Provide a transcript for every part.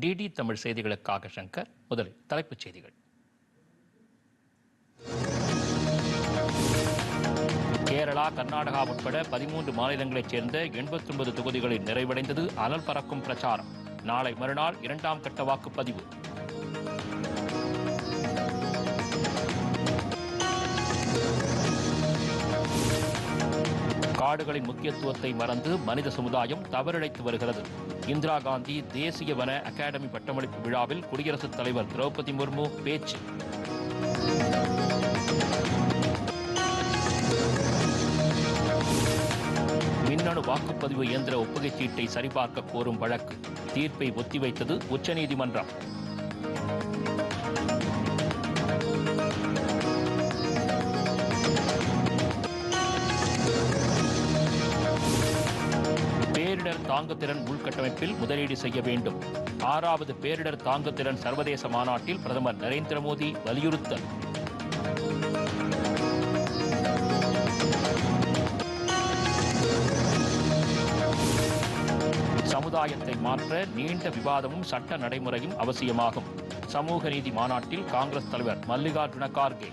DD Tamil செய்திகளுக்காக சங்கர் முதலில் தலைப்புச் செய்திகள். கேரளா கர்நாடகா உட்பட பதிமூன்று மாநிலங்களைச் சேர்ந்த எண்பத்தொன்பது தொகுதிகளில் நிறைவடைந்தது அனல் பறக்கும் பிரச்சாரம். நாளை மறுநாள் இரண்டாம் கட்ட வாக்குப்பதிவு. காடுகளின் முக்கியத்துவத்தை மறந்து மனித சமுதாயம் தவறிழைத்து வருகிறது. இந்திரா காந்தி தேசிய வன அகாடமி பட்டமளிப்பு விழாவில் குடியரசுத் தலைவர் திரௌபதி முர்மு பேச்சு. மின்னணு வாக்குப்பதிவு இயந்திர ஒப்புகைச் சீட்டை சரிபார்க்க கோரும் வழக்கு. தீர்ப்பை ஒத்திவைத்தது உச்சநீதிமன்றம். தாங்குத்திறன் தாங்குதிறன் உள்கட்டமைப்பில் முதலீடு செய்ய வேண்டும். ஆறாவது பேரிடர் தாங்குதிறன் சர்வதேச மாநாட்டில் பிரதமர் நரேந்திர மோடி வலியுறுத்தல். சமுதாயத்தை மாற்ற நீண்ட விவாதமும் சட்ட நடைமுறையும் அவசியமாகும். சமூக நீதி மாநாட்டில் காங்கிரஸ் தலைவர் மல்லிகார்ஜுன கார்கே.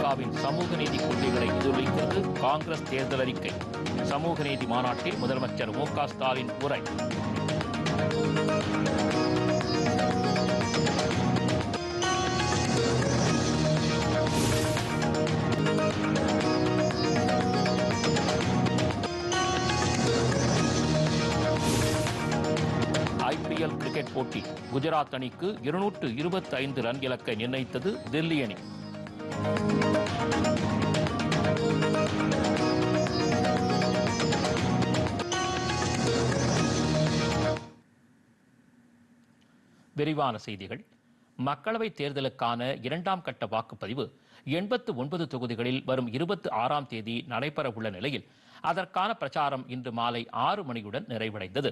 திமுகவின் சமூக நீதி கொள்கைகளை எதிரொலிக்கிறது காங்கிரஸ் தேர்தல் அறிக்கை. சமூக நீதி மாநாட்டில் முதலமைச்சர் மு ஸ்டாலின் உரை. ஐபிஎல் கிரிக்கெட் போட்டி குஜராத் அணிக்கு இருநூற்று இருபத்தி ஐந்து ரன் இலக்கை நிர்ணயித்தது தில்லி அணி. விரிவான செய்திகள். மக்களவைத் தேர்தலுக்கான இரண்டாம் கட்ட வாக்குப்பதிவு எண்பத்து ஒன்பது தொகுதிகளில் வரும் இருபத்தி ஆறாம் தேதி நடைபெறவுள்ள நிலையில் அதற்கான பிரச்சாரம் இன்று மாலை ஆறு மணியுடன் நிறைவடைந்தது.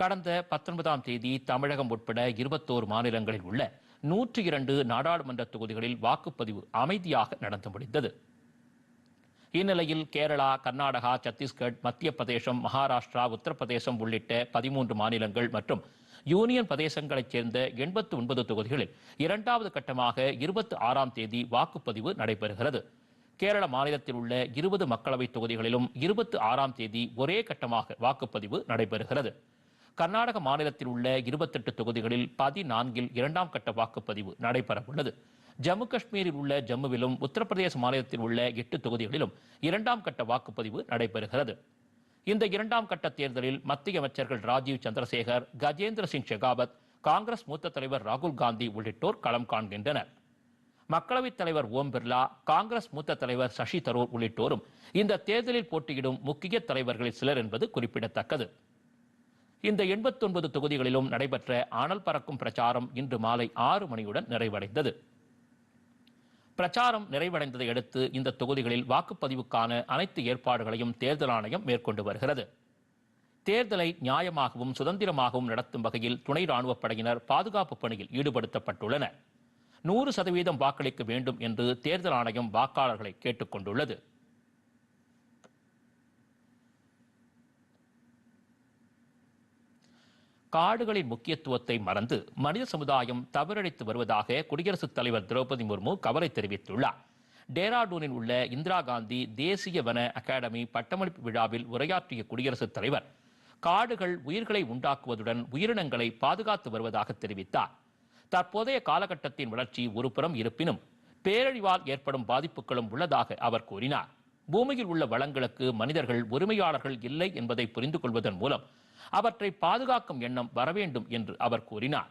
கடந்த பத்தொன்பதாம் தேதி தமிழகம் உட்பட இருபத்தோரு மாநிலங்களில் உள்ள நூற்றி இரண்டு நாடாளுமன்ற தொகுதிகளில் வாக்குப்பதிவு அமைதியாக நடந்து முடிந்தது. இந்நிலையில் கேரளா கர்நாடகா சத்தீஸ்கர் மத்திய பிரதேசம் மகாராஷ்டிரா உத்தரப்பிரதேசம் உள்ளிட்ட பதிமூன்று மாநிலங்கள் மற்றும் யூனியன் பிரதேசங்களைச் சேர்ந்த எண்பத்து ஒன்பது தொகுதிகளில் இரண்டாவது கட்டமாக இருபத்தி ஆறாம் தேதி வாக்குப்பதிவு நடைபெறுகிறது. கேரள மாநிலத்தில் உள்ள இருபது மக்களவைத் தொகுதிகளிலும் இருபத்தி ஆறாம் தேதி ஒரே கட்டமாக வாக்குப்பதிவு நடைபெறுகிறது. கர்நாடக மாநிலத்தில் உள்ள இருபத்தெட்டு தொகுதிகளில் பதினான்கில் இரண்டாம் கட்ட வாக்குப்பதிவு நடைபெற உள்ளது ஜம்மு காஷ்மீரில் உள்ள ஜம்முவிலும் உத்தரப்பிரதேச மாநிலத்தில் உள்ள எட்டு தொகுதிகளிலும் இரண்டாம் கட்ட வாக்குப்பதிவு நடைபெறுகிறது. இந்த இரண்டாம் கட்ட தேர்தலில் மத்திய அமைச்சர்கள் ராஜீவ் சந்திரசேகர் கஜேந்திர சிங் ஷெகாவத் காங்கிரஸ் மூத்த தலைவர் ராகுல் காந்தி உள்ளிட்டோர் களம் காண்கின்றனர். மக்களவைத் தலைவர் ஓம் பிர்லா காங்கிரஸ் மூத்த தலைவர் சசி தரூர் உள்ளிட்டோரும் இந்த தேர்தலில் போட்டியிடும் முக்கிய தலைவர்களில் சிலர் என்பது குறிப்பிடத்தக்கது. இந்த எண்பத்தொன்பது தொகுதிகளிலும் நடைபெற்ற ஆனல் பறக்கும் பிரச்சாரம் இன்று மாலை ஆறு மணியுடன் நிறைவடைந்தது. பிரச்சாரம் நிறைவடைந்ததை அடுத்து இந்த தொகுதிகளில் வாக்குப்பதிவுக்கான அனைத்து ஏற்பாடுகளையும் தேர்தல் ஆணையம் மேற்கொண்டு வருகிறது. தேர்தலை நியாயமாகவும் சுதந்திரமாகவும் நடத்தும் வகையில் துணை ராணுவப் படையினர் பாதுகாப்பு பணியில் ஈடுபடுத்தப்பட்டுள்ளனர் நூறு சதவீதம் வாக்களிக்க வேண்டும் என்று தேர்தல் ஆணையம் வாக்காளர்களை கேட்டுக் காடுகளின் முக்கியத்துவத்தை மறந்து மனித சமுதாயம் தவறளித்து வருவதாக குடியரசுத் தலைவர் திரௌபதி முர்மு கவலை தெரிவித்துள்ளார். டேராடூனில் உள்ள இந்திரா காந்தி தேசிய வன அகாடமி பட்டமளிப்பு விழாவில் உரையாற்றிய குடியரசுத் தலைவர் காடுகள் உயிர்களை உண்டாக்குவதுடன் உயிரினங்களை பாதுகாத்து வருவதாக தெரிவித்தார். தற்போதைய காலகட்டத்தின் வளர்ச்சி ஒருபுறம் இருப்பினும் பேரழிவால் ஏற்படும் பாதிப்புகளும் உள்ளதாக அவர் கூறினார். பூமியில் உள்ள வளங்களுக்கு மனிதர்கள் உரிமையாளர்கள் இல்லை என்பதை புரிந்து கொள்வதன் மூலம் அவற்றை பாதுகாக்கும் எண்ணம் வரவேண்டும் என்று அவர் கூறினார்.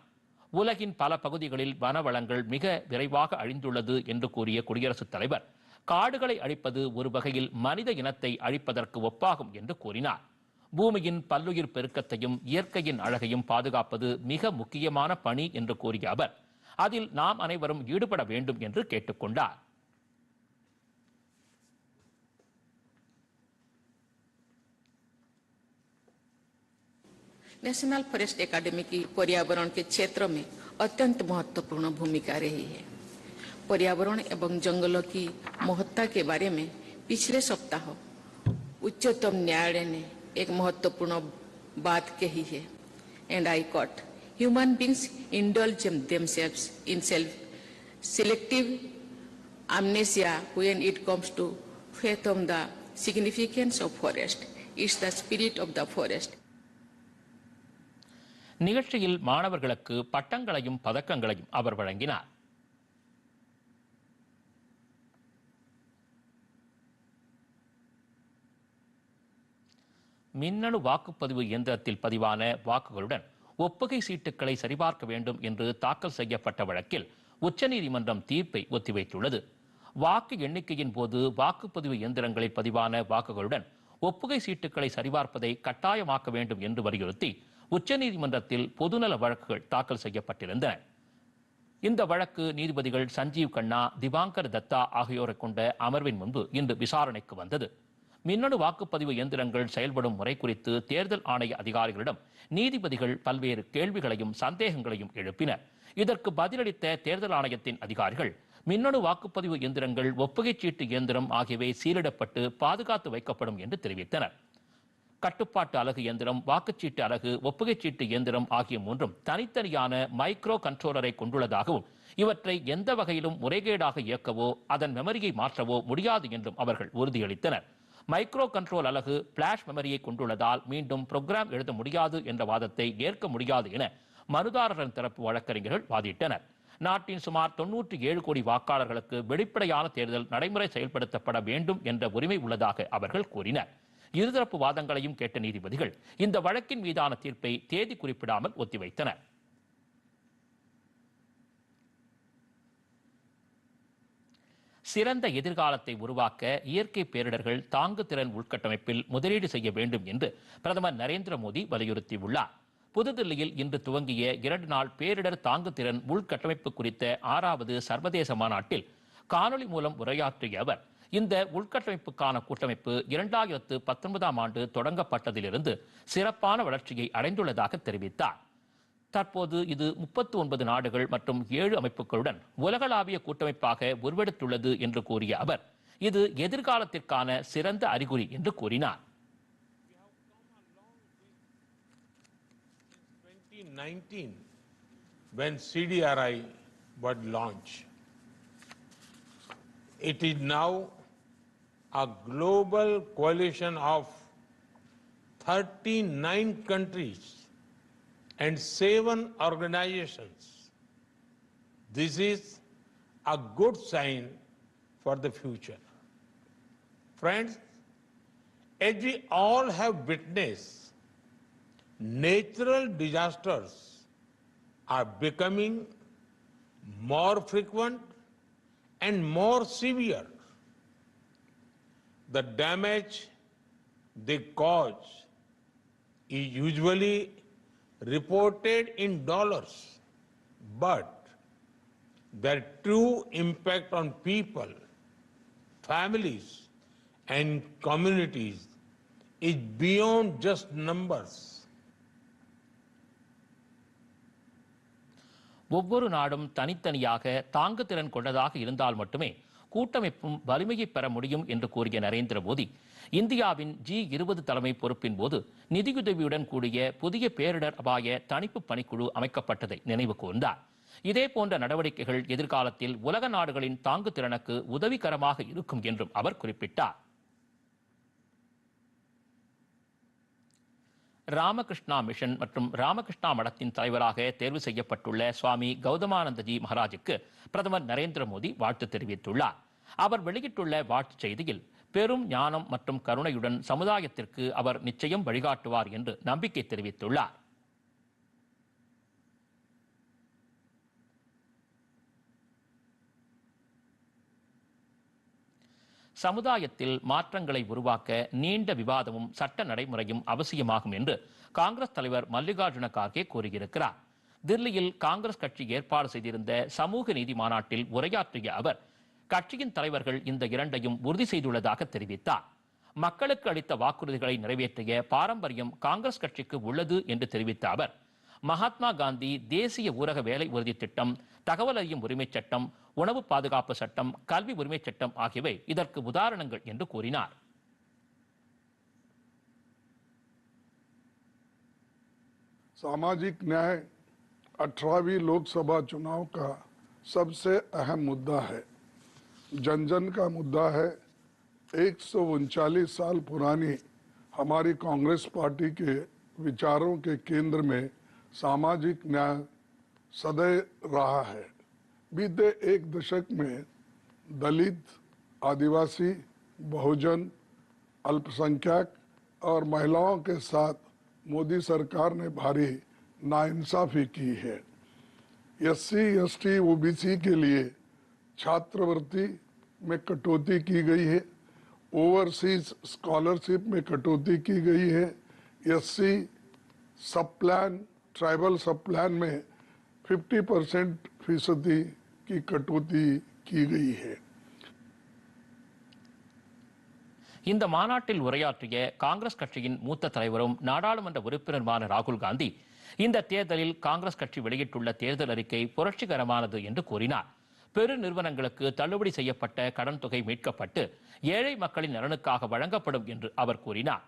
உலகின் பல பகுதிகளில் வனவளங்கள் மிக விரைவாக அழிந்துள்ளது என்று கூறிய குடியரசுத் தலைவர் காடுகளை அழிப்பது ஒரு வகையில் மனித இனத்தை அழிப்பதற்கு ஒப்பாகும் என்று கூறினார். பூமியின் பல்லுயிர் பெருக்கத்தையும் இயற்கையின் அழகையும் பாதுகாப்பது மிக முக்கியமான பணி என்று கூறிய அவர் அதில் நாம் அனைவரும் ஈடுபட வேண்டும் என்று கேட்டுக்கொண்டார். नेशनल फॉरेस्ट एकेडमी की पर्यावरण के क्षेत्र में अत्यंत महत्वपूर्ण भूमिका रही है पर्यावरण एवं जंगलों की महत्ता के बारे में पिछले सप्ताह उच्चतम न्यायालय ने एक महत्वपूर्ण बात कही है and I quote human beings indulge themselves in self, selective amnesia when it comes to fathom the significance of forest. It's the spirit of the forest. நிகழ்ச்சியில் மாணவர்களுக்கு பட்டங்களையும் பதக்கங்களையும் அவர் வழங்கினார். மின்னணு வாக்குப்பதிவு இயந்திரத்தில் பதிவான வாக்குகளுடன் ஒப்புகை சீட்டுகளை சரிபார்க்க வேண்டும் என்று தாக்கல் செய்யப்பட்ட வழக்கில் உச்சநீதிமன்றம் தீர்ப்பை ஒத்திவைத்துள்ளது. வாக்கு எண்ணிக்கையின் போது வாக்குப்பதிவு இயந்திரங்களில் பதிவான வாக்குகளுடன் ஒப்புகை சீட்டுகளை சரிபார்ப்பதை கட்டாயமாக்க வேண்டும் என்று வலியுறுத்தி உச்சநீதிமன்றத்தில் பொதுநல வழக்குகள் தாக்கல் செய்யப்பட்டிருந்தன. இந்த வழக்கு நீதிபதிகள் சஞ்சீவ் கண்ணா திவாங்கர் தத்தா ஆகியோரை கொண்ட அமர்வின் முன்பு இன்று விசாரணைக்கு வந்தது. மின்னணு வாக்குப்பதிவு இயந்திரங்கள் செயல்படும் முறை குறித்து தேர்தல் ஆணைய அதிகாரிகளிடம் நீதிபதிகள் பல்வேறு கேள்விகளையும் சந்தேகங்களையும் எழுப்பினர் இதற்கு பதிலளித்த தேர்தல் ஆணையத்தின் அதிகாரிகள் மின்னணு வாக்குப்பதிவு இயந்திரங்கள் ஒப்புகைச் சீட்டு இயந்திரம் ஆகியவை சீலிடப்பட்டு பாதுகாத்து வைக்கப்படும் என்று தெரிவித்தனர். கட்டுப்பாட்டு அலகு இயந்திரம் வாக்குச்சீட்டு அலகு ஒப்புகை சீட்டு இயந்திரம் ஆகிய மூன்றும் தனித்தனியான மைக்ரோ கண்ட்ரோலரை கொண்டுள்ளதாகவும் இவற்றை எந்த வகையிலும் முறைகேடாக இயக்கவோ அதன் மெமரியை மாற்றவோ முடியாது என்றும் அவர்கள் உறுதியளித்தனர். மைக்ரோ கண்ட்ரோல் அலகு பிளாஷ் மெமரியை கொண்டுள்ளதால் மீண்டும் புரோகிராம் எழுத முடியாது என்ற வாதத்தை ஏற்க முடியாது என மனுதாரரின் தரப்பு வழக்கறிஞர்கள் வாதிட்டனர். நாட்டின் சுமார் தொன்னூற்றி ஏழு கோடி வாக்காளர்களுக்கு வெளிப்படையான தேர்தல் நடைமுறை செயல்படுத்தப்பட வேண்டும் என்ற உரிமை உள்ளதாக அவர்கள் கூறினர். இருதரப்பு வாதங்களையும் கேட்ட நீதிபதிகள் இந்த வழக்கின் மீதான தீர்ப்பை தேதி குறிப்பிடாமல் ஒத்திவைத்தனர். சிறந்த எதிர்காலத்தை உருவாக்க இயற்கை பேரிடர்கள் தாங்கு திறன் உள்கட்டமைப்பில் முதலீடு செய்ய வேண்டும் என்று பிரதமர் நரேந்திர மோடி வலியுறுத்தியுள்ளார். புதுதில்லியில் இன்று துவங்கிய இரண்டு நாள் பேரிடர் தாங்கு திறன் உள்கட்டமைப்பு குறித்த ஆறாவது சர்வதேச மாநாட்டில் காணொலி மூலம் உரையாற்றிய அவர் இந்த உள்கட்டமைப்புக்கான கூட்டமைப்பு இரண்டாயிரத்து பத்தொன்பதாம் ஆண்டு தொடங்கப்பட்டதிலிருந்து சிறப்பான வளர்ச்சியை அடைந்துள்ளதாக தெரிவித்தார் தற்போது இது முப்பத்தி ஒன்பது நாடுகள் மற்றும் ஏழு அமைப்புகளுடன் உலகளாவிய கூட்டமைப்பாக உருவெடுத்துள்ளது என்று கூறிய அவர் இது எதிர்காலத்திற்கான சிறந்த அறிகுறி என்று கூறினார் 2019 when CDRI was launched. It is now a global coalition of 39 countries and seven organizations. This is a good sign for the future. Friends, as we all have witnessed, natural disasters are becoming more frequent and more severe. The damage they cause is usually reported in dollars, but their true impact on people, families, and communities is beyond just numbers. ஒவ்வொரு நாடும் தனித்தனியாக தாங்கு திறன் கொண்டதாக இருந்தால் மட்டுமே கூட்டமைப்பும் வலிமையை பெற முடியும் என்று கூறிய நரேந்திர மோடி இந்தியாவின் ஜி இருபது தலைமை பொறுப்பின் போது நிதியுதவியுடன் கூடிய புதிய பேரிடர் அபாய தணிப்பு பணிக்குழு அமைக்கப்பட்டதை நினைவு கூர்ந்தார். இதே போன்ற நடவடிக்கைகள் எதிர்காலத்தில் உலக நாடுகளின் தாங்கு திறனுக்கு உதவிகரமாக இருக்கும் என்றும் அவர் குறிப்பிட்டார். ராமகிருஷ்ணா மிஷன் மற்றும் ராமகிருஷ்ணா மடத்தின் தலைவராக தேர்வு செய்யப்பட்டுள்ள சுவாமி கௌதமானந்தஜி மகாராஜுக்கு பிரதமர் நரேந்திர மோடி வாழ்த்து தெரிவித்துள்ளார். அவர் வெளியிட்டுள்ள வாழ்த்துச் செய்தியில் பெரும் ஞானம் மற்றும் கருணையுடன் சமுதாயத்திற்கு அவர் நிச்சயம் வழிகாட்டுவார் என்று நம்பிக்கை தெரிவித்துள்ளார். சமுதாயத்தில் மாற்றங்களை உருவாக்க நீண்ட விவாதமும் சட்ட நடைமுறையும் அவசியமாகும் என்று காங்கிரஸ் தலைவர் மல்லிகார்ஜுன கார்கே கூறியிருக்கிறார். தில்லியில் காங்கிரஸ் கட்சி ஏற்பாடு செய்திருந்த சமூக நீதி மாநாட்டில் உரையாற்றிய அவர் கட்சியின் தலைவர்கள் இந்த இரண்டையும் உறுதி செய்துள்ளதாக தெரிவித்தார். மக்களுக்கு அளித்த வாக்குறுதிகளை நிறைவேற்றிய பாரம்பரியம் காங்கிரஸ் கட்சிக்கு உள்ளது என்று தெரிவித்த அவர் மகாத்மா காந்தி தேசிய ஊரக வேலை உறுதி திட்டம் தகவல் அறியும் உரிமைச் சட்டம் உணவு பாதுகாப்பு சட்டம் கல்வி உரிமைச் சட்டம் ஆகியவை இதற்கு உதாரணங்கள் என்று கூறினார் सामाजिक न्याय अठारहवीं लोकसभा चुनाव का सबसे अहम मुद्दा है जन जन का मुद्दा है एक साल पुरानी हमारी कांग्रेस पार्टी के विचारों के केंद्र में सामाजिक न्याय सदैव रहा है। बीते एक दशक में दलित, आदिवासी, बहुजन, अल्पसंख्यक और महिलाओं के साथ मोदी सरकार ने भारी नाइंसाफी की है। S C S T OBC के लिए छात्रवृत्ति में कटौती की गई है। ओवरसीज स्कॉलरशिप में कटौती की गई है। S C sub plan tribal sub plan में 50 परसेंट फीसदी की कटौती की गई है இந்த மாநாட்டில் உரையாற்றிய காங்கிரஸ் கட்சியின் மூத்த தலைவரும் நாடாளுமன்ற உறுப்பினருமான ராகுல் காந்தி இந்த தேர்தலில் காங்கிரஸ் கட்சி வெளியிட்டுள்ள தேர்தல் அறிக்கை புரட்சிகரமானது என்று கூறினார் பெரு நிறுவனங்களுக்கு தள்ளுபடி செய்யப்பட்ட கடன் தொகை மீட்கப்பட்டு ஏழை மக்களின் நலனுக்காக வழங்கப்படும் என்று அவர் கூறினார்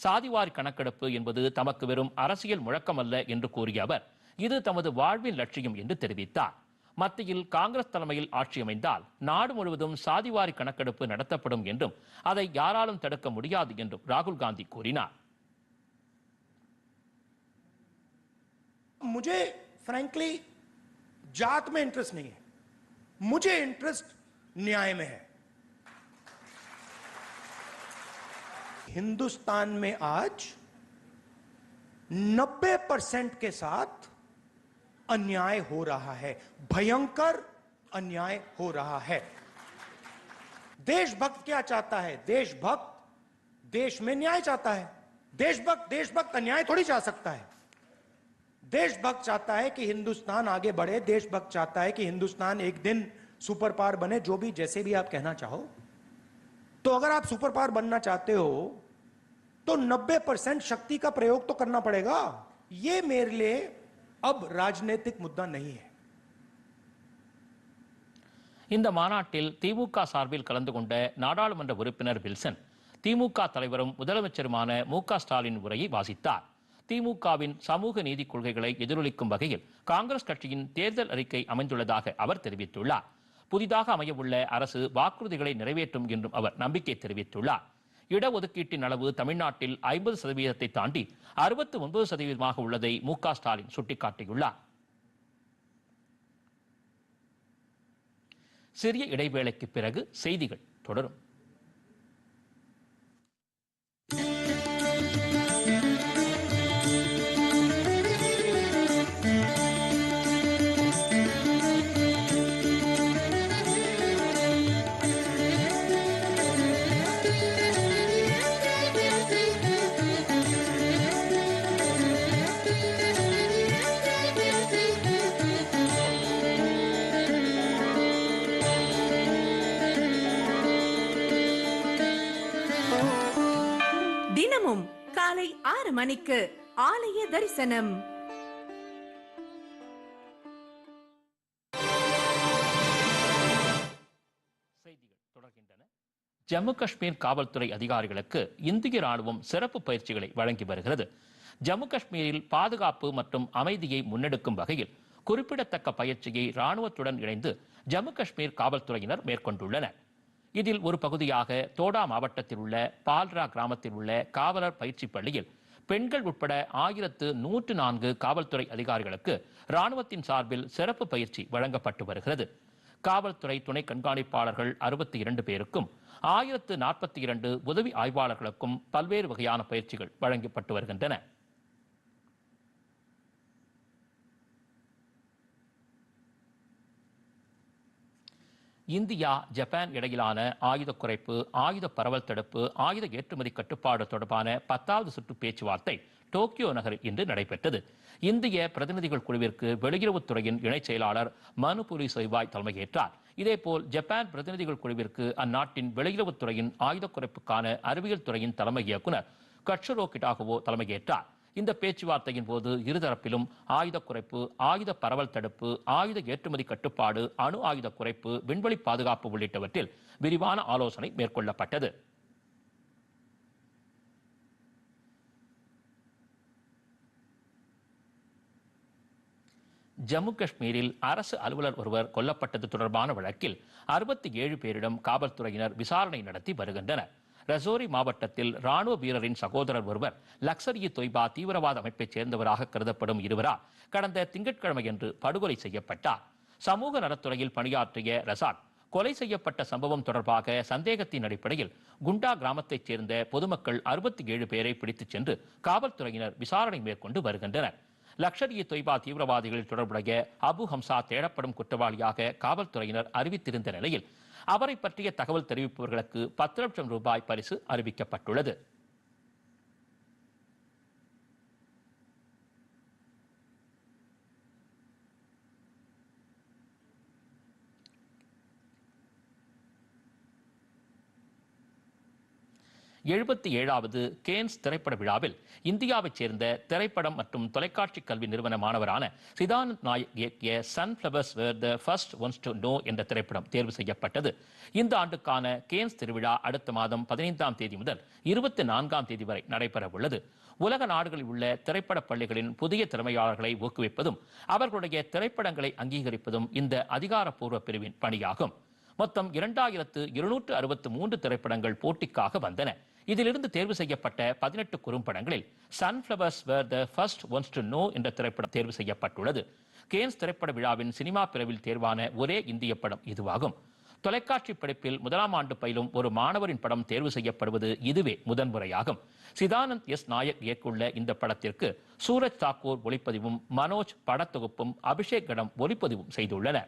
சாதிவாரி கணக்கெடுப்பு என்பது தமக்கு வெறும் அரசியல் முழக்கமல்ல என்று கூறிய அவர் இது தமது வாழ்வின் லட்சியம் என்று தெரிவித்தார் மத்தியில் காங்கிரஸ் தலைமையில் ஆட்சி அமைந்தால் நாடு முழுவதும் சாதிவாரி கணக்கெடுப்பு நடத்தப்படும் என்றும் அதை யாராலும் தடுக்க முடியாது என்றும் ராகுல் காந்தி கூறினார் मुझे फ्रैंकली जात में इंटरेस्ट नहीं है मुझे इंटरेस्ट न्याय में है हिंदुस्तान में आज 90 परसेंट के साथ अन्याय हो रहा है, भयंकर अन्याय हो रहा है। देशभक्त क्या चाहता है? देशभक्त, देश में न्याय चाहता है। देशभक्त देशभक्त अन्याय थोड़ी चाह सकता है। देशभक्त चाहता है कि हिंदुस्तान आगे बढ़े। देशभक्त चाहता है कि हिंदुस्तान एक दिन सुपर पावर बने, जो भी, जैसे भी आप कहना चाहो। तो अगर आप सुपर पावर बनना चाहते हो तो 90 परसेंट शक्ति का प्रयोग तो करना पड़ेगा। ये मेरे लिए अब राजनीतिक मुद्दा नहीं है இந்த மாநாட்டில் திமுக சார்பில் கலந்து கொண்ட நாடாளுமன்ற உறுப்பினர் வில்சன் திமுக தலைவரும் முதலமைச்சருமான மு க ஸ்டாலின் உரையை வாசித்தார் திமுகவின் சமூக நீதி கொள்கைகளை எதிரொலிக்கும் வகையில் காங்கிரஸ் கட்சியின் தேர்தல் அறிக்கை அமைந்துள்ளதாக அவர் தெரிவித்துள்ளார் புதிதாக அமையவுள்ள அரசு வாக்குறுதிகளை நிறைவேற்றும் என்றும் அவர் நம்பிக்கை தெரிவித்துள்ளார் இடஒதுக்கீட்டின் அளவு தமிழ்நாட்டில் ஐம்பது சதவீதத்தை தாண்டி அறுபத்தி ஒன்பது சதவீதமாக உள்ளதை மு க ஸ்டாலின் சுட்டிக்காட்டியுள்ளார். சிறிய இடைவேளைக்கு பிறகு செய்திகள் தொடரும். காலை ஆறு மணிக்கு ஆலய தரிசனம். செய்திகள் தொடர்கின்றன. ஜம்மு காஷ்மீர் காவல்துறை அதிகாரிகளுக்கு இந்திய ராணுவம் சிறப்பு பயிற்சிகளை வழங்கி வருகிறது. ஜம்மு காஷ்மீரில் பாதுகாப்பு மற்றும் அமைதியை முன்னெடுக்கும் வகையில் குறிப்பிடத்தக்க பயிற்சியை ராணுவத்துடன் இணைந்து ஜம்மு காஷ்மீர் காவல்துறையினர் மேற்கொண்டுள்ளனர். இதில் ஒரு பகுதியாக தோடா மாவட்டத்தில் உள்ள பால்ரா கிராமத்தில் உள்ள காவலர் பயிற்சி பள்ளியில் பெண்கள் உட்பட ஆயிரத்து நூற்று நான்கு காவல்துறை அதிகாரிகளுக்கு ராணுவத்தின் சார்பில் சிறப்பு பயிற்சி வழங்கப்பட்டு வருகிறது. காவல்துறை துணை கண்காணிப்பாளர்கள் அறுபத்தி இரண்டு பேருக்கும் ஆயிரத்து நாற்பத்தி இரண்டு உதவி ஆய்வாளர்களுக்கும் பல்வேறு வகையான பயிற்சிகள் வழங்கப்பட்டு வருகின்றன. இந்தியா ஜப்பான் இடையிலான ஆயுத குறைப்பு ஆயுத பரவல் தடுப்பு ஆயுத ஏற்றுமதி கட்டுப்பாடு தொடர்பான பத்தாவது சுற்று பேச்சுவார்த்தை டோக்கியோ நகரில் இன்று நடைபெற்றது. இந்திய பிரதிநிதிகள் குழுவிற்கு வெளியுறவுத்துறையின் இணைச் செயலாளர் மனுபுரி சொய்வாய் தலைமையேற்றார். இதேபோல் ஜப்பான் பிரதிநிதிகள் குழுவிற்கு அந்நாட்டின் வெளியுறவுத்துறையின் ஆயுத குறைப்புக்கான அறிவியல் துறையின் தலைமை இயக்குனர் கட்சரோ கிட்டாகவோ தலைமையேற்றார். இந்த பேச்சுவார்த்தையின் போது இருதரப்பிலும் ஆயுத குறைப்பு ஆயுத பரவல் தடுப்பு ஆயுத ஏற்றுமதி கட்டுப்பாடு அணு ஆயுத குறைப்பு விண்வெளி பாதுகாப்பு உள்ளிட்டவற்றில் விரிவான ஆலோசனை மேற்கொள்ளப்பட்டது. ஜம்மு காஷ்மீரில் அரசு அலுவலர் ஒருவர் கொல்லப்பட்டது தொடர்பான வழக்கில் அறுபத்தி ஏழு பேரிடம் காவல்துறையினர் விசாரணை நடத்தி வருகின்றனர். ரசோரி மாவட்டத்தில் ராணுவ வீரரின் சகோதரர் ஒருவர் லக்சர் இ தொய்பா தீவிரவாத அமைப்பைச் சேர்ந்தவராக கருதப்படும் இருவரால் கடந்த திங்கட்கிழமையன்று படுகொலை செய்யப்பட்டார். சமூக நலத்துறையில் பணியாற்றிய ரசாக் கொலை செய்யப்பட்ட சம்பவம் தொடர்பாக சந்தேகத்தின் அடிப்படையில் குண்டா கிராமத்தைச் சேர்ந்த பொதுமக்கள் அறுபத்தி ஏழு பேரை பிடித்துச் சென்று காவல்துறையினர் விசாரணை மேற்கொண்டு வருகின்றனர். லக்ஷர் இ தொய்பா தீவிரவாதிகளில் தொடர்புடைய அபு ஹம்சா தேடப்படும் குற்றவாளியாக காவல்துறையினர் அறிவித்திருந்த நிலையில் அவரை பற்றிய தகவல் தெரிவிப்பவர்களுக்கு பத்து லட்சம் ரூபாய் பரிசு அறிவிக்கப்பட்டுள்ளது. எழுபத்தி ஏழாவது கேன்ஸ் திரைப்பட விழாவில் இந்தியாவைச் சேர்ந்த திரைப்படம் மற்றும் தொலைக்காட்சி கல்வி நிறுவன மாணவரான சிதானந்த் நாயக் இயக்கிய Sunflowers were the first ones to know என்ற திரைப்படம் தேர்வு செய்யப்பட்டது. இந்த ஆண்டுக்கான கேன்ஸ் திருவிழா அடுத்த மாதம் பதினைந்தாம் தேதி முதல் இருபத்தி நான்காம் தேதி வரை நடைபெற உள்ளது. உலக நாடுகளில் உள்ள திரைப்பட பள்ளிகளின் புதிய திறமையாளர்களை ஊக்குவிப்பதும் அவர்களுடைய திரைப்படங்களை அங்கீகரிப்பதும் இந்த அதிகாரப்பூர்வ பிரிவின் பணியாகும். மொத்தம் இரண்டாயிரத்து இருநூற்று அறுபத்து மூன்று திரைப்படங்கள் போட்டிக்காக வந்தன. இதிலிருந்து தேர்வு செய்யப்பட்ட பதினெட்டு குறும்படங்களில் sunflowers were the first ones to know என்ற திரைப்படம் தேர்வு செய்யப்பட்டுள்ளது. கேன்ஸ் திரைப்பட விழாவின் சினிமா பிரிவில் தேர்வான ஒரே இந்திய படம் இதுவாகும். தொலைக்காட்சி படிப்பில் முதலாம் ஆண்டு பயிலும் ஒரு மாணவரின் படம் தேர்வு செய்யப்படுவது இதுவே முதன்முறையாகும். சிதானந்த் எஸ். நாயக் இயக்குள்ள இந்த படத்திற்கு சூரஜ் தாக்கூர் ஒளிப்பதிவும் மனோஜ் படத்தொகுப்பும் அபிஷேக் கடம் ஒளிப்பதிவும் செய்துள்ளனர்.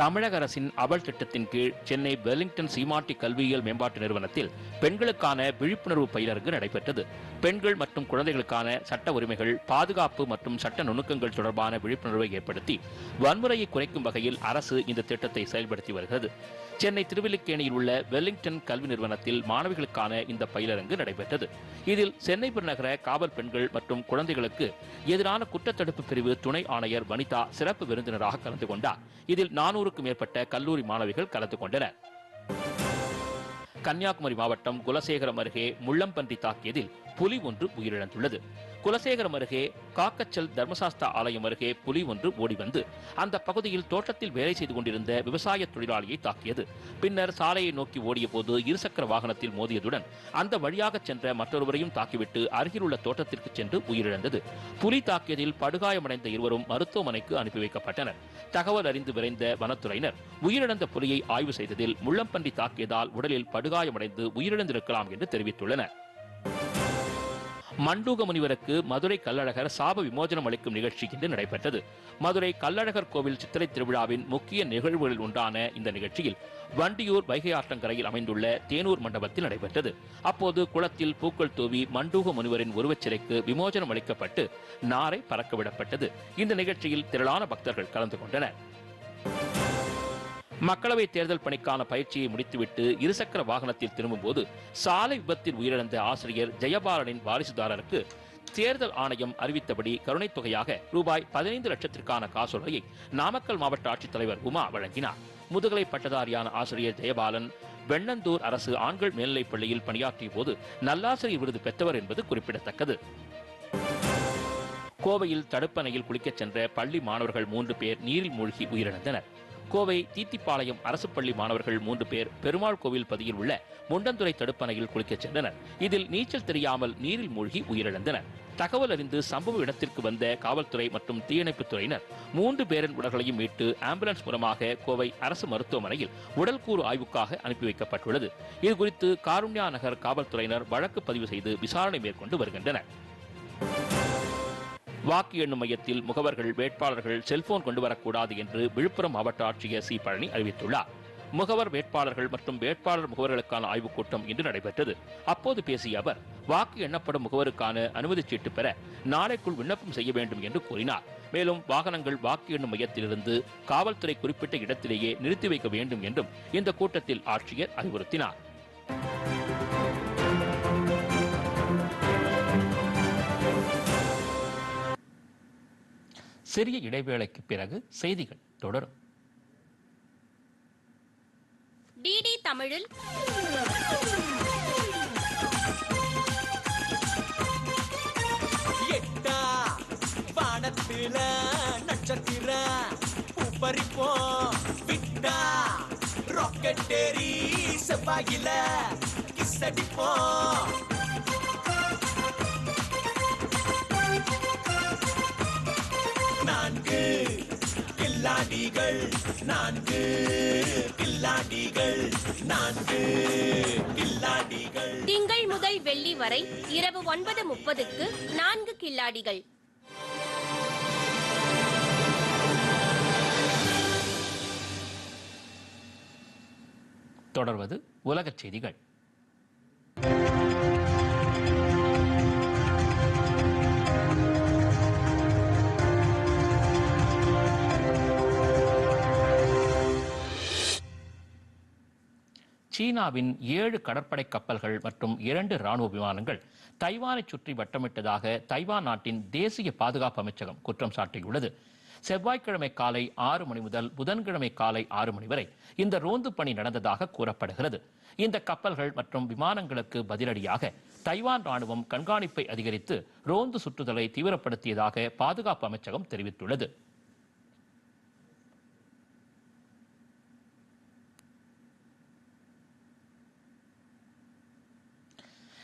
தமிழக அரசின் அவல் திட்டத்தின் கீழ் சென்னை வெலிங்டன் சீமாட்டி கல்வியியல் மேம்பாட்டு நிறுவனத்தில் பெண்களுக்கான விழிப்புணர்வு பயிலரங்கு நடைபெற்றது. பெண்கள் மற்றும் குழந்தைகளுக்கான சட்ட உரிமைகள் பாதுகாப்பு மற்றும் சட்ட நுணுக்கங்கள் தொடர்பான விழிப்புணர்வை ஏற்படுத்தி வன்முறையை குறைக்கும் வகையில் அரசு இந்த திட்டத்தை செயல்படுத்தி வருகிறது. சென்னை திருவல்லிக்கேணியில் உள்ள வெலிங்டன் கல்வி நிறுவனத்தில் மாணவிகளுக்கான இந்த பயிலரங்கு நடைபெற்றது. இதில் சென்னை பெருநகர காவல் பெண்கள் மற்றும் குழந்தைகளுக்கு எதிரான குற்றத்தடுப்பு பிரிவு துணை ஆணையர் வனிதா சிறப்பு விருந்தினராக கலந்து கொண்டார். இதில் நூறுக்கும் மேற்பட்ட கல்லூரி மாணவிகள் கலந்து கொண்டனர். கன்னியாகுமரி மாவட்டம் குலசேகரம் அருகே முள்ளம்பன்றி தாக்கியதில் புலி ஒன்று உயிரிழந்துள்ளது. குலசேகரம் அருகே காக்கச்சல் தர்மசாஸ்தா ஆலயம் அருகே புலி ஒன்று ஓடி வந்து அந்த பகுதியில் தோட்டத்தில் வேலை செய்து கொண்டிருந்த விவசாய தொழிலாளியை தாக்கியது. பின்னர் சாலையை நோக்கி ஓடிய போது இருசக்கர வாகனத்தில் மோதியதுடன் அந்த வழியாக சென்ற மற்றொருவரையும் தாக்கிவிட்டு அருகிலுள்ள தோட்டத்திற்கு சென்று உயிரிழந்தது. புலி தாக்கியதில் படுகாயமடைந்த இருவரும் மருத்துவமனைக்கு அனுப்பி வைக்கப்பட்டனர். தகவல் அறிந்து விரைந்த வனத்துறையினர் உயிரிழந்த புலியை ஆய்வு செய்ததில் முள்ளம்பன்றி தாக்கியதால் உடலில் படுகாயமடைந்து உயிரிழந்திருக்கலாம் என்று தெரிவித்துள்ளனர். மண்டூக முனிவருக்கு மதுரை கள்ளழகர் சாப விமோசனம் அளிக்கும் நிகழ்ச்சி இன்று நடைபெற்றது. மதுரை கல்லழகர் கோவில் சித்திரை திருவிழாவின் முக்கிய நிகழ்வுகளில் ஒன்றான இந்த நிகழ்ச்சியில் வண்டியூர் வைகை ஆற்றங்கரையில் அமைந்துள்ள தேனூர் மண்டபத்தில் நடைபெற்றது. அப்போது குளத்தில் பூக்கள் தூவி மண்டூக முனிவரின் உருவச்சிலைக்கு விமோசனம் அளிக்கப்பட்டு நாரை பறக்கவிடப்பட்டது இந்த நிகழ்ச்சியில் திரளான பக்தர்கள் கலந்து கொண்டனர். மக்களவை தேர்தல் பணிக்கான பயிற்சியை முடித்துவிட்டு இருசக்கர வாகனத்தில் திரும்பும்போது சாலை விபத்தில் உயிரிழந்த ஆசிரியர் ஜெயபாலனின் வாரிசுதாரருக்கு தேர்தல் ஆணையம் அறிவித்தபடி கருணைத் தொகையாக ரூபாய் பதினைந்து லட்சத்திற்கான காசோலையை நாமக்கல் மாவட்ட ஆட்சித்தலைவர் உமா வழங்கினார். முதுகலை பட்டதாரியான ஆசிரியர் ஜெயபாலன் வெண்ணந்தூர் அரசு ஆண்கள் மேல்நிலைப் பள்ளியில் பணியாற்றிய போது நல்லாசிரியர் விருது பெற்றவர் என்பது குறிப்பிடத்தக்கது. கோவையில் தடுப்பணையில் குளிக்கச் சென்ற பள்ளி மாணவர்கள் மூன்று பேர் நீரில் மூழ்கி உயிரிழந்தனர். கோவை தீத்திப்பாளையம் அரசு பள்ளி மாணவர்கள் மூன்று பேர் பெருமாள் கோவில் பதியில் உள்ள முண்டந்துறை தடுப்பணையில் குளிக்கச் சென்றனர். இதில் நீச்சல் தெரியாமல் நீரில் மூழ்கி உயிரிழந்தனர். தகவல் அறிந்து சம்பவ இடத்திற்கு வந்த காவல்துறை மற்றும் தீயணைப்புத் துறையினர் மூன்று பேரின் உடல்களையும் மீட்டு ஆம்புலன்ஸ் மூலமாக கோவை அரசு மருத்துவமனையில் உடல்கூறு ஆய்வுக்காக அனுப்பி வைக்கப்பட்டுள்ளது. இதுகுறித்து காருண்யா நகர் காவல்துறையினர் வழக்கு பதிவு செய்து விசாரணை மேற்கொண்டு வருகின்றனர். வாக்கு எண்ணும் மையத்தில் முகவர்கள் வேட்பாளர்கள் செல்போன் கொண்டு வரக்கூடாது என்று விழுப்புரம் மாவட்ட ஆட்சியர் சி. பழனி அறிவித்துள்ளார். முகவர் வேட்பாளர்கள் மற்றும் வேட்பாளர் முகவர்களுக்கான ஆய்வுக் கூட்டம் இன்று நடைபெற்றது. அப்போது பேசிய அவர் வாக்கு எண்ணப்படும் முகவருக்கான அனுமதிச் சீட்டு பெற நாளைக்குள் விண்ணப்பம் செய்ய வேண்டும் என்று கூறினார். மேலும் வாகனங்கள் வாக்கு எண்ணும் மையத்திலிருந்து காவல்துறை குறிப்பிட்ட இடத்திலேயே நிறுத்தி வைக்க வேண்டும் என்றும் இந்த கூட்டத்தில் ஆட்சியர் அறிவுறுத்தினார். சிறிய இடைவேளைக்கு பிறகு செய்திகள் தொடரும். டிடி தமிழில் எட்டா வானத்தில நட்சத்திர பூப்பறிப்போம் விட்டா ராக்கெட் ஏறி செவ்வாயில கிஸ் அடிப்போம் கில்லாடிகள் நான்கு கில்லாடிகள் நான்கு கில்லாடிகள் திங்கள் முதல் வெள்ளி வரை இரவு ஒன்பது முப்பதுக்கு நான்கு கில்லாடிகள். தொடர்வது உலகச் செய்திகள். சீனாவின் ஏழு கடற்படை கப்பல்கள் மற்றும் இரண்டு ராணுவ விமானங்கள் தைவானை சுற்றி வட்டமிட்டதாக தைவான் நாட்டின் தேசிய பாதுகாப்பு அமைச்சகம் குற்றம் சாட்டியுள்ளது. செவ்வாய்க்கிழமை காலை ஆறு மணி முதல் புதன்கிழமை காலை ஆறு மணி வரை இந்த ரோந்து பணி நடந்ததாக கூறப்படுகிறது. இந்த கப்பல்கள் மற்றும் விமானங்களுக்கு பதிலடியாக தைவான் ராணுவம் கண்காணிப்பை அதிகரித்து ரோந்து சுற்றுதலை தீவிரப்படுத்தியதாக பாதுகாப்பு அமைச்சகம் தெரிவித்துள்ளது.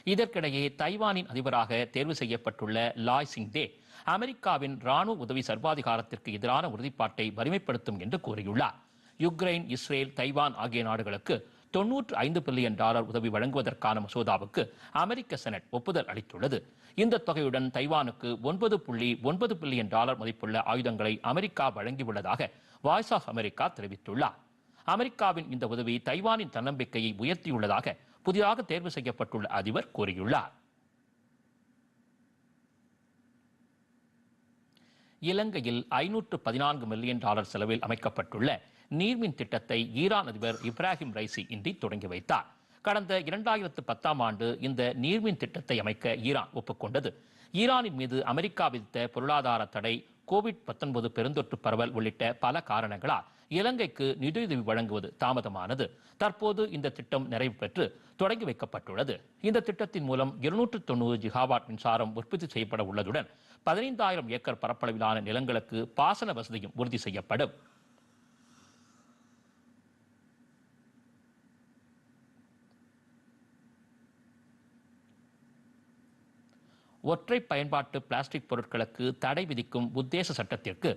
இதற்கிடையே தைவானின் அதிபராக தேர்வு செய்யப்பட்டுள்ள லாய் சிங் தே அமெரிக்காவின் ராணுவ உதவி சர்வாதிகாரத்திற்கு எதிரான உறுதிப்பாட்டை வலிமைப்படுத்தும் என்று கூறியுள்ளார். யுக்ரைன் இஸ்ரேல் தைவான் ஆகிய நாடுகளுக்கு தொன்னூற்று ஐந்து பில்லியன் டாலர் உதவி வழங்குவதற்கான மசோதாவுக்கு அமெரிக்க செனட் ஒப்புதல் அளித்துள்ளது. இந்த தொகையுடன் தைவானுக்கு ஒன்பது புள்ளி ஒன்பது பில்லியன் டாலர் மதிப்புள்ள ஆயுதங்களை அமெரிக்கா வழங்கியுள்ளதாக வாய்ஸ் ஆஃப் அமெரிக்கா தெரிவித்துள்ளார். அமெரிக்காவின் இந்த உதவி தைவானின் தன்னம்பிக்கையை உயர்த்தியுள்ளதாக புதிதாக தேர்வு செய்யப்பட்டுள்ள அதிபர் கூறியுள்ளார். இலங்கையில் ஐநூற்று பதினான்கு மில்லியன் டாலர் செலவில் அமைக்கப்பட்டுள்ள நீர்மின் திட்டத்தை ஈரான் அதிபர் இப்ராஹிம் ரைசி இன்றி தொடங்கி வைத்தார். கடந்த இரண்டாயிரத்து பத்தாம் ஆண்டு இந்த நீர்மின் திட்டத்தை அமைக்க ஈரான் ஒப்புக்கொண்டது. ஈரானின் மீது அமெரிக்கா விதித்த பொருளாதார தடை கோவிட் 19 பெருந்தொற்று பரவல் உள்ளிட்ட பல காரணங்களால் இலங்கைக்கு நிதியுதவி வழங்குவது தாமதமானது. தற்போது இந்த திட்டம் நிறைவு பெற்று தொடங்கி வைக்கப்பட்டுள்ளது. இந்த திட்டத்தின் மூலம் இருநூற்று தொண்ணூறு ஜிகாவாட் மின்சாரம் உற்பத்தி செய்யப்பட உள்ளதுடன் பதினைந்தாயிரம் ஏக்கர் பரப்பளவிலான நிலங்களுக்கு பாசன வசதியும் உறுதி செய்யப்படும். ஒற்றை பயன்பாட்டு பிளாஸ்டிக் பொருட்களுக்கு தடை விதிக்கும் உத்தேச சட்டத்திற்கு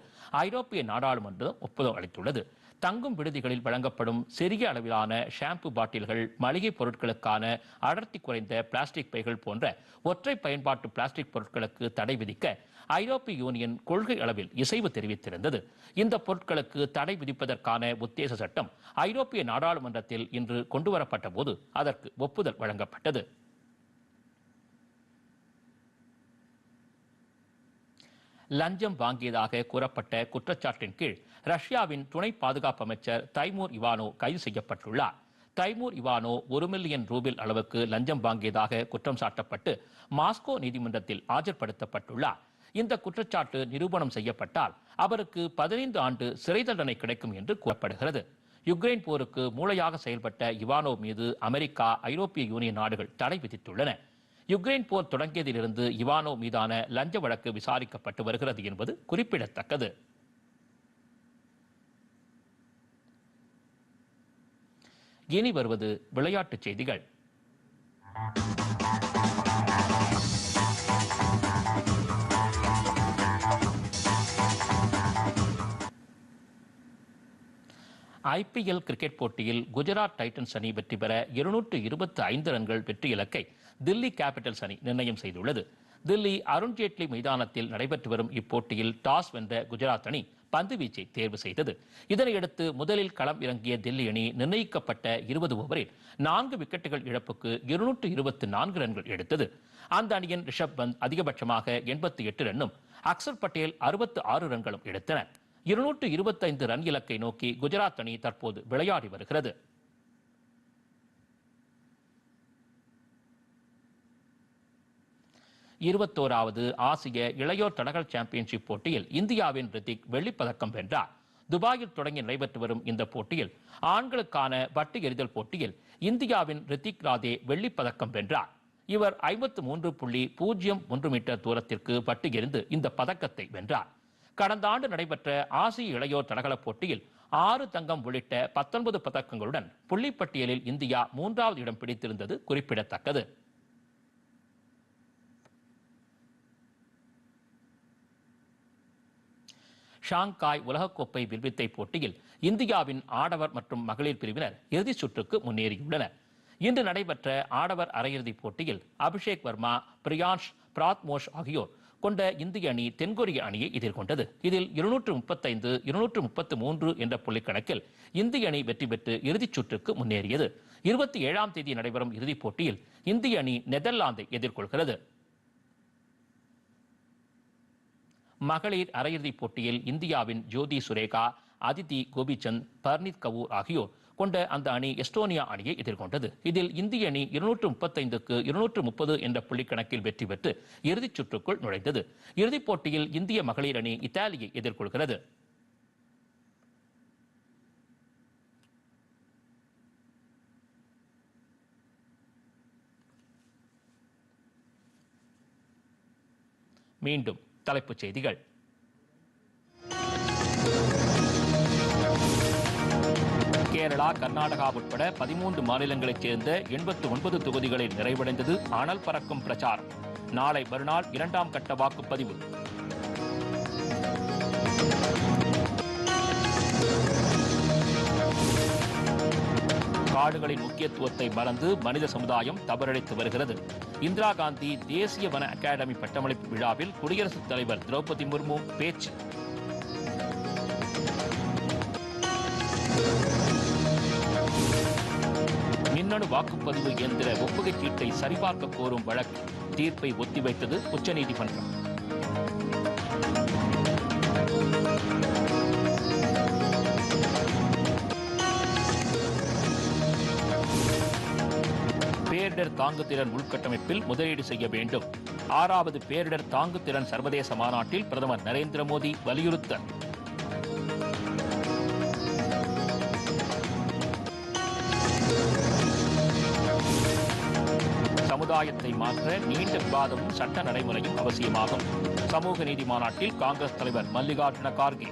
ஐரோப்பிய நாடாளுமன்றம் ஒப்புதல் அளித்துள்ளது. தங்கும் விடுதிகளில் வழங்கப்படும் சிறிய அளவிலான ஷாம்பு பாட்டில்கள் மளிகை பொருட்களுக்கான அடர்த்தி குறைந்த பிளாஸ்டிக் பைகள் போன்ற ஒற்றை பயன்பாட்டு பிளாஸ்டிக் பொருட்களுக்கு தடை விதிக்க ஐரோப்பிய யூனியன் கொள்கை அளவில் இசைவு தெரிவித்திருந்தது. இந்த பொருட்களுக்கு தடை விதிப்பதற்கான உத்தேச சட்டம் ஐரோப்பிய நாடாளுமன்றத்தில் இன்று கொண்டுவரப்பட்ட போது அதற்கு ஒப்புதல் வழங்கப்பட்டது. லஞ்சம் வாங்கியதாக கூறப்பட்ட குற்றச்சாட்டின் கீழ் ரஷ்யாவின் துணை பாதுகாப்பு அமைச்சர் தைமூர் இவானோ கைது செய்யப்பட்டுள்ளார். தைமூர் இவானோ ஒரு மில்லியன் ரூபில் அளவுக்கு லஞ்சம் வாங்கியதாக குற்றம் சாட்டப்பட்டு மாஸ்கோ நீதிமன்றத்தில் ஆஜர்படுத்தப்பட்டுள்ளார். இந்த குற்றச்சாட்டு நிரூபணம் செய்யப்பட்டால் அவருக்கு பதினைந்து ஆண்டு சிறை தண்டனை கிடைக்கும் என்று கூறப்படுகிறது. யுக்ரைன் போருக்கு மூளையாக செயல்பட்ட இவானோ மீது அமெரிக்கா ஐரோப்பிய யூனியன் நாடுகள் தடை விதித்துள்ளன. யுக்ரைன் போர் தொடங்கியதிலிருந்து இவானோ மீதான லஞ்ச வழக்கு விசாரிக்கப்பட்டு வருகிறது என்பது குறிப்பிடத்தக்கது. இனி வருவது விளையாட்டுச் செய்திகள். ஐபிஎல் கிரிக்கெட் போட்டியில் குஜராத் டைட்டன்ஸ் அணி வெற்றி பெற இருநூற்று இருபத்தி ஐந்து ரன்கள் வெற்றி இலக்கை தில்லி கேபிட்டல்ஸ் அணி நிர்ணயம் செய்துள்ளது. தில்லி அருண்ஜேட்லி மைதானத்தில் நடைபெற்று வரும் இப்போட்டியில் டாஸ் வென்ற குஜராத் அணி பந்து வீச்சை தேர்வு செய்தது. இதனையடுத்து முதலில் களம் இறங்கிய தில்லி அணி நிர்ணயிக்கப்பட்ட இருபது ஓவரில் நான்கு விக்கெட்டுகள் இழப்புக்கு இருநூற்று இருபத்தி நான்கு ரன்கள் எடுத்தது. அந்த அணியின் ரிஷப் பந்த் அதிகபட்சமாக எண்பத்தி எட்டு ரன்னும் அக்சர் பட்டேல் அறுபத்து ஆறு ரன்களும் எடுத்தனர் இருநூற்று இருபத்தைந்து ரன் இலக்கை நோக்கி குஜராத் அணி தற்போது விளையாடி வருகிறது. இருபத்தோராவது ஆசிய இளையோர் தடகள் சாம்பியன்ஷிப் போட்டியில் இந்தியாவின் ரித்திக் வெள்ளிப்பதக்கம் வென்றார். துபாயில் தொடங்கி நடைபெற்று வரும் இந்த போட்டியில் ஆண்களுக்கான வட்டு எறிதல் போட்டியில் இந்தியாவின் ரித்திக் ராதே வெள்ளிப்பதக்கம் வென்றார். இவர் ஐம்பத்து மூன்று புள்ளி பூஜ்ஜியம் ஒன்று மீட்டர் தூரத்திற்கு வட்டு எறிந்து இந்த பதக்கத்தை வென்றார். கடந்த ஆண்டு நடைபெற்ற ஆசிய இளையோர் தடகள போட்டியில் ஆறு தங்கம் உள்ளிட்ட பத்தொன்பது பதக்கங்களுடன் புள்ளிப்பட்டியலில் இந்தியா மூன்றாவது இடம் பிடித்திருந்தது குறிப்பிடத்தக்கது. ஷாங்காய் உலகக்கோப்பை வில்வித்தை போட்டியில் இந்தியாவின் ஆடவர் மற்றும் மகளிர் பிரிவினர் இறுதிச் சுற்றுக்கு முன்னேறியுள்ளனர். இன்று நடைபெற்ற ஆடவர் அரையிறுதிப் போட்டியில் அபிஷேக் வர்மா பிரியான்ஷ் பிராத்மோஷ் ஆகியோர் கொண்ட இந்திய அணி தென்கொரிய அணியை எதிர்கொண்டது. இதில் இருநூற்று முப்பத்தைந்து இருநூற்று முப்பத்து மூன்று என்ற புள்ளிக்கணக்கில் இந்திய அணி வெற்றி பெற்று இறுதிச் சுற்றுக்கு முன்னேறியது. இருபத்தி ஏழாம் தேதி நடைபெறும் இறுதிப் போட்டியில் இந்திய அணி நெதர்லாந்தை எதிர்கொள்கிறது. மகளிர் அரையிறுதிப் போட்டியில் இந்தியாவின் ஜோதி சுரேகா அதிதி கோபிச்சந்த் பர்னித் கவூர் ஆகியோர் கொண்ட அந்த அணி எஸ்டோனியா அணியை எதிர்கொண்டது. இதில் இந்திய அணி இருநூற்று முப்பத்தைந்துக்கு இருநூற்று முப்பது என்ற புள்ளி கணக்கில் வெற்றி பெற்று இறுதிச் சுற்றுக்குள் நுழைந்தது. இறுதிப் போட்டியில் இந்திய மகளிர் அணி இத்தாலியை எதிர்கொள்கிறது. மீண்டும் தலைப்புச் செய்திகள். கேரளா கர்நாடகா உட்பட பதிமூன்று மாநிலங்களைச் சேர்ந்த எண்பத்து ஒன்பது தொகுதிகளில் நிறைவடைந்தது அனல் பறக்கும் பிரச்சாரம். நாளை மறுநாள் இரண்டாம் கட்ட வாக்குப்பதிவு. காடுகளின் முக்கியத்துவத்தை மறந்து மனித சமுதாயம் தவறளித்து வருகிறது. இந்திரா காந்தி தேசிய வன அகாடமி பட்டமளிப்பு விழாவில் குடியரசுத் தலைவர் திரௌபதி முர்மு பேச்சு. மின்னணு வாக்குப்பதிவு எந்திர ஒப்புகைச் சீட்டை சரிபார்க்க கோரும் வழக்கு. தீர்ப்பை ஒத்திவைத்தது உச்சநீதிமன்றம். பேரிடர் தாங்குத்திறன் உள்கட்டமைப்பில் முதலீடு செய்ய வேண்டும். ஆறாவது பேரிடர் தாங்குத்திறன் சர்வதேச மாநாட்டில் பிரதமர் நரேந்திர மோடி வலியுறுத்தல். சமுதாயத்தை மாற்ற நீண்ட விவாதமும் சட்ட நடைமுறையும் அவசியமாகும். சமூக நீதி மாநாட்டில் காங்கிரஸ் தலைவர் மல்லிகார்ஜுன கார்கே.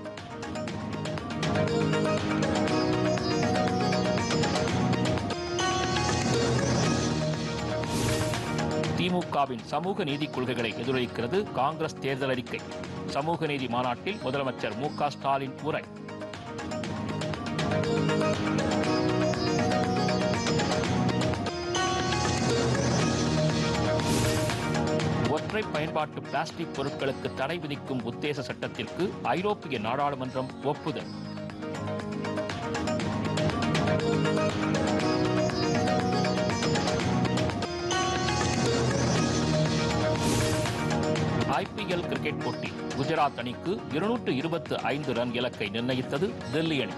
திமுகவின் சமூக நீதி கொள்கைகளை எதிரொலிக்கிறது காங்கிரஸ் தேர்தல் அறிக்கை. சமூக நீதி மாநாட்டில் முதலமைச்சர் மு க ஸ்டாலின் உரை. ஒற்றை பயன்பாட்டு பிளாஸ்டிக் பொருட்களுக்கு தடை விதிக்கும் உத்தேச சட்டத்திற்கு ஐரோப்பிய நாடாளுமன்றம் ஒப்புதல். ஐபிஎல் கிரிக்கெட் போட்டி குஜராத் அணிக்கு இருநூற்று இருபத்து ஐந்து ரன் இலக்கை நிர்ணயித்தது டெல்லி அணி.